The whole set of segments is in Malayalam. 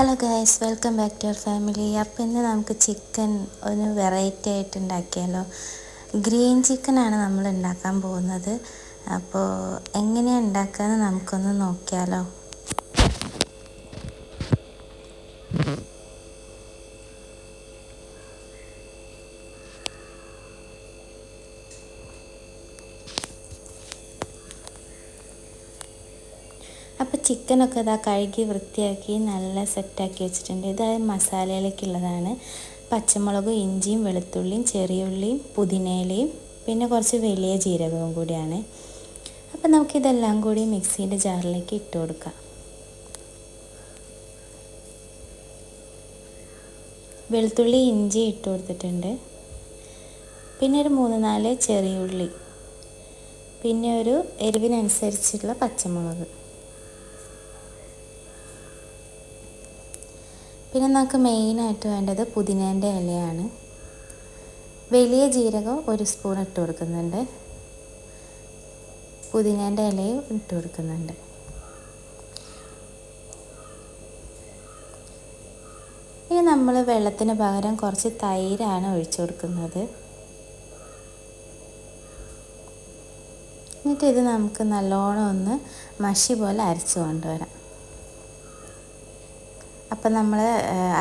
Hello guys welcome back to your family അപ്പോൾ ഇന്ന് നമുക്ക് ചിക്കൻ ഒരു വെറൈറ്റി ആയിട്ട് ഉണ്ടാക്കിയാലോ? ഗ്രീൻ ചിക്കനാണ് നമ്മൾ ഉണ്ടാക്കാൻ പോകുന്നത്. അപ്പോൾ എങ്ങനെയാണ് ഉണ്ടാക്കുക നമുക്കൊന്ന് നോക്കിയാലോ? അപ്പോൾ ചിക്കനൊക്കെ ഇതാ കഴുകി വൃത്തിയാക്കി നല്ല സെറ്റാക്കി വെച്ചിട്ടുണ്ട്. ഇത് മസാലയിലേക്കുള്ളതാണ്. പച്ചമുളകും ഇഞ്ചിയും വെളുത്തുള്ളിയും ചെറിയുള്ളിയും പുതിനയിലയും പിന്നെ കുറച്ച് വലിയ ജീരകവും കൂടിയാണ്. അപ്പോൾ നമുക്കിതെല്ലാം കൂടി മിക്സീന്റെ ജാറിലേക്ക് ഇട്ട് കൊടുക്കാം. വെളുത്തുള്ളി ഇഞ്ചി ഇട്ട് കൊടുത്തിട്ടുണ്ട്. പിന്നെ ഒരു മൂന്ന് നാല് ചെറിയുള്ളി പിന്നെ ഒരു എരിവിനനുസരിച്ചുള്ള പച്ചമുളക്. പിന്നെ നമുക്ക് മെയിനായിട്ട് വേണ്ടത് പുതിനേന്റെ ഇലയാണ്. വലിയ ജീരകം ഒരു സ്പൂൺ ഇട്ട് കൊടുക്കുന്നുണ്ട്. പുതിനേന്റെ ഇലയും ഇട്ട് കൊടുക്കുന്നുണ്ട്. ഇനി നമ്മൾ വെള്ളത്തിന് പകരം കുറച്ച് തൈരാണ് ഒഴിച്ചു കൊടുക്കുന്നത്. എന്നിട്ട് ഇത് നമുക്ക് നല്ലോണം ഒന്ന് മഷി പോലെ അരച്ച് കൊണ്ടുവരാം. അപ്പം നമ്മൾ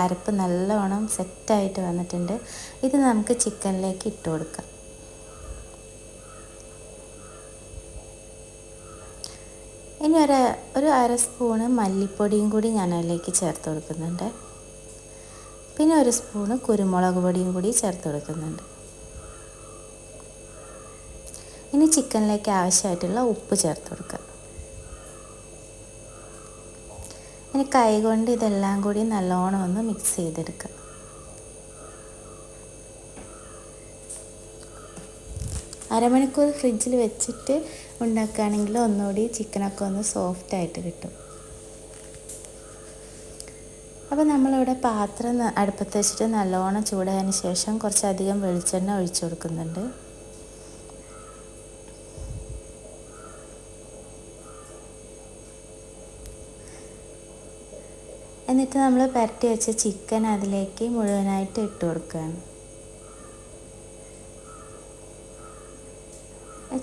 അരപ്പ് നല്ലോണം സെറ്റായിട്ട് വന്നിട്ടുണ്ട്. ഇത് നമുക്ക് ചിക്കനിലേക്ക് ഇട്ട് കൊടുക്കാം. ഇനി ഒരു ഒരു അര സ്പൂണ് മല്ലിപ്പൊടിയും കൂടി ഞാൻ അതിലേക്ക് ചേർത്ത് കൊടുക്കുന്നുണ്ട്. പിന്നെ ഒരു സ്പൂണ് കുരുമുളക് പൊടിയും കൂടി ചേർത്ത് കൊടുക്കുന്നുണ്ട്. ഇനി ചിക്കനിലേക്ക് ആവശ്യമായിട്ടുള്ള ഉപ്പ് ചേർത്ത് കൊടുക്കുക ഇനി കൈ കൊണ്ട് ഇതെല്ലാം കൂടി നല്ലോണം ഒന്ന് മിക്സ് ചെയ്തെടുക്കുക അരമണിക്കൂർ ഫ്രിഡ്ജിൽ വെച്ചിട്ട് ഉണ്ടാക്കുകയാണെങ്കിൽ ഒന്നുകൂടി ചിക്കനൊക്കെ ഒന്ന് സോഫ്റ്റ് ആയിട്ട് കിട്ടും. അപ്പോൾ നമ്മളിവിടെ പാത്രം അടുപ്പത്ത് വെച്ചിട്ട് നല്ലോണം ചൂടായതിന് ശേഷം കുറച്ചധികം വെളിച്ചെണ്ണ ഒഴിച്ചു കൊടുക്കുന്നുണ്ട്. എന്നിട്ട് നമ്മൾ പുരട്ടി വെച്ച ചിക്കൻ അതിലേക്ക് മുഴുവനായിട്ട് ഇട്ട് കൊടുക്കുകയാണ്.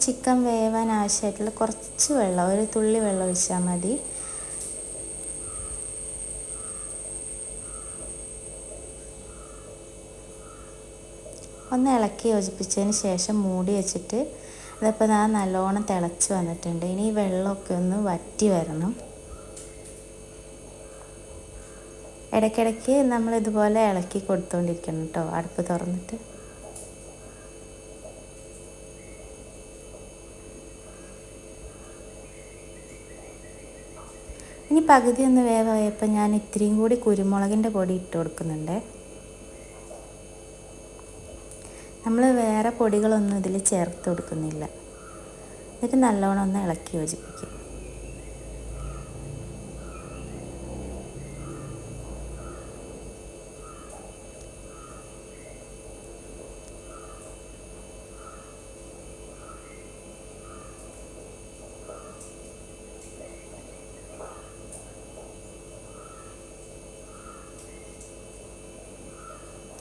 ചിക്കൻ വേവാൻ ആവശ്യമായിട്ടുള്ള കുറച്ച് വെള്ളം ഒരു തുള്ളി വെള്ളം ഒഴിച്ചാൽ മതി. ഒന്ന് ഇളക്കി യോജിപ്പിച്ചതിന് ശേഷം മൂടി വെച്ചിട്ട് അതിപ്പോൾ ഞാൻ നല്ലോണം തിളച്ച് വന്നിട്ടുണ്ട്. ഇനി ഈ വെള്ളമൊക്കെ ഒന്ന് വറ്റി വരണം. ഇടയ്ക്കിടയ്ക്ക് നമ്മൾ ഇതുപോലെ ഇളക്കി കൊടുത്തുകൊണ്ടിരിക്കണം കേട്ടോ അടുപ്പ് തുറന്നിട്ട്. ഇനി പകുതി ഒന്ന് വേവായപ്പോൾ ഞാൻ ഇത്രയും കൂടി കുരുമുളകിന്റെ പൊടി ഇട്ട് കൊടുക്കുന്നുണ്ട്. നമ്മൾ വേറെ പൊടികളൊന്നും ഇതിൽ ചേർത്ത് കൊടുക്കുന്നില്ല. എന്നിട്ട് നല്ലോണം ഒന്ന് ഇളക്കി യോജിപ്പിക്കും.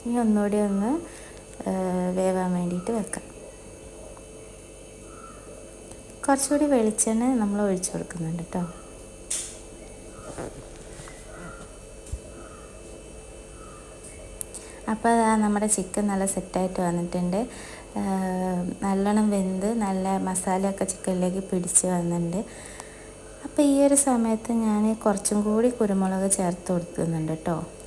ഇനി ഒന്നുകൂടി ഒന്ന് വേവാൻ വേണ്ടിയിട്ട് വെക്കാം. കുറച്ചുകൂടി വെളിച്ചെണ്ണ നമ്മൾ ഒഴിച്ചു കൊടുക്കുന്നുണ്ട് കേട്ടോ. അപ്പോൾ അതാ നമ്മുടെ ചിക്കൻ നല്ല സെറ്റായിട്ട് വന്നിട്ടുണ്ട്. നല്ലോണം വെന്ത് നല്ല മസാലയൊക്കെ ചിക്കനിലേക്ക് പിടിച്ച് വന്നിട്ടുണ്ട്. അപ്പോൾ ഈ ഒരു സമയത്ത് ഞാൻ കുറച്ചും കൂടി കുരുമുളക് ചേർത്ത് കൊടുക്കുന്നുണ്ട് കേട്ടോ.